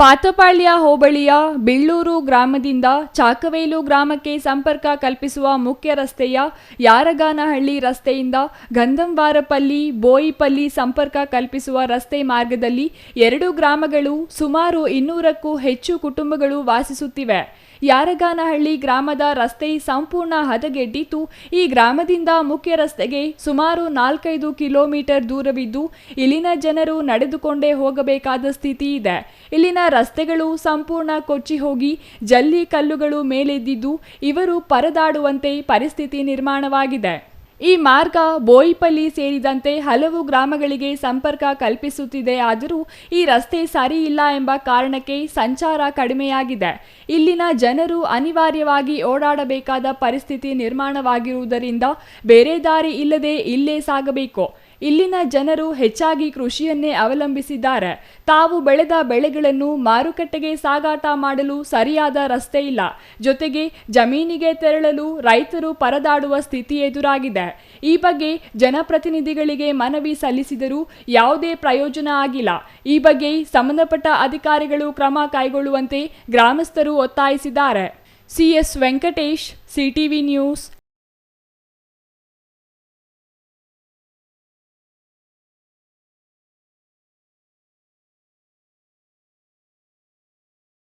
ಪಾತಪಾಳ್ಯ ಹೋಬಳಿಯ ಬಿಳ್ಳೂರು ಗ್ರಾಮದಿಂದ ಚಾಕವೇಲು ಗ್ರಾಮಕ್ಕೆ ಸಂಪರ್ಕ ಕಲ್ಪಿಸುವ ಮುಖ್ಯ ರಸ್ತೆಯ ಯಾರಗಾನಹಳ್ಳಿ ರಸ್ತೆಯಿಂದ ಗಂಧಂವಾರಪಲ್ಲಿ, ಬೋಯಿಪಲ್ಲಿ ಸಂಪರ್ಕ ಕಲ್ಪಿಸುವ ರಸ್ತೆ ಮಾರ್ಗದಲ್ಲಿ ಎರಡು ಗ್ರಾಮಗಳು ಸುಮಾರು ಇನ್ನೂರಕ್ಕೂ ಹೆಚ್ಚು ಕುಟುಂಬಗಳು ವಾಸಿಸುತ್ತಿವೆ. ಯಾರಗಾನಹಳ್ಳಿ ಗ್ರಾಮದ ರಸ್ತೆ ಸಂಪೂರ್ಣ ಹದಗೆಟ್ಟಿದ್ದು ಈ ಗ್ರಾಮದಿಂದ ಮುಖ್ಯ ರಸ್ತೆಗೆ ಸುಮಾರು ನಾಲ್ಕೈದು ಕಿಲೋಮೀಟರ್ ದೂರವಿದ್ದು ಇಲ್ಲಿನ ಜನರು ನಡೆದುಕೊಂಡೇ ಹೋಗಬೇಕಾದ ಸ್ಥಿತಿ ಇದೆ. ಇಲ್ಲಿನ ರಸ್ತೆಗಳು ಸಂಪೂರ್ಣ ಕೊಚ್ಚಿ ಹೋಗಿ ಜಲ್ಲಿ ಕಲ್ಲುಗಳು ಮೇಲೆದ್ದಿದ್ದು ಇವರು ಪರದಾಡುವಂತೆ ಪರಿಸ್ಥಿತಿ ನಿರ್ಮಾಣವಾಗಿದೆ. ಈ ಮಾರ್ಗ ಬೋಯಿಪಲ್ಲಿ ಸೇರಿದಂತೆ ಹಲವು ಗ್ರಾಮಗಳಿಗೆ ಸಂಪರ್ಕ ಕಲ್ಪಿಸುತ್ತಿದೆ ಆದರೂ ಈ ರಸ್ತೆ ಸರಿ ಇಲ್ಲ ಎಂಬ ಕಾರಣಕ್ಕೆ ಸಂಚಾರ ಕಡಿಮೆಯಾಗಿದೆ. ಇಲ್ಲಿನ ಜನರು ಅನಿವಾರ್ಯವಾಗಿ ಓಡಾಡಬೇಕಾದ ಪರಿಸ್ಥಿತಿ ನಿರ್ಮಾಣವಾಗಿರುವುದರಿಂದ ಬೇರೆ ದಾರಿ ಇಲ್ಲದೆ ಇಲ್ಲೇ ಸಾಗಬೇಕು. ಇಲ್ಲಿನ ಜನರು ಹೆಚ್ಚಾಗಿ ಕೃಷಿಯನ್ನೇ ಅವಲಂಬಿಸಿದ್ದಾರೆ. ತಾವು ಬೆಳೆದ ಬೆಳೆಗಳನ್ನು ಮಾರುಕಟ್ಟೆಗೆ ಸಾಗಾಟ ಮಾಡಲು ಸರಿಯಾದ ರಸ್ತೆ ಇಲ್ಲ. ಜೊತೆಗೆ ಜಮೀನಿಗೆ ತೆರಳಲು ರೈತರು ಪರದಾಡುವ ಸ್ಥಿತಿ ಎದುರಾಗಿದೆ. ಈ ಬಗ್ಗೆ ಜನಪ್ರತಿನಿಧಿಗಳಿಗೆ ಮನವಿ ಸಲ್ಲಿಸಿದರೂ ಯಾವುದೇ ಪ್ರಯೋಜನ ಆಗಿಲ್ಲ. ಈ ಬಗ್ಗೆ ಸಂಬಂಧಪಟ್ಟ ಅಧಿಕಾರಿಗಳು ಕ್ರಮ ಕೈಗೊಳ್ಳುವಂತೆ ಗ್ರಾಮಸ್ಥರು ಒತ್ತಾಯಿಸಿದ್ದಾರೆ. CS Venkatesh CTV news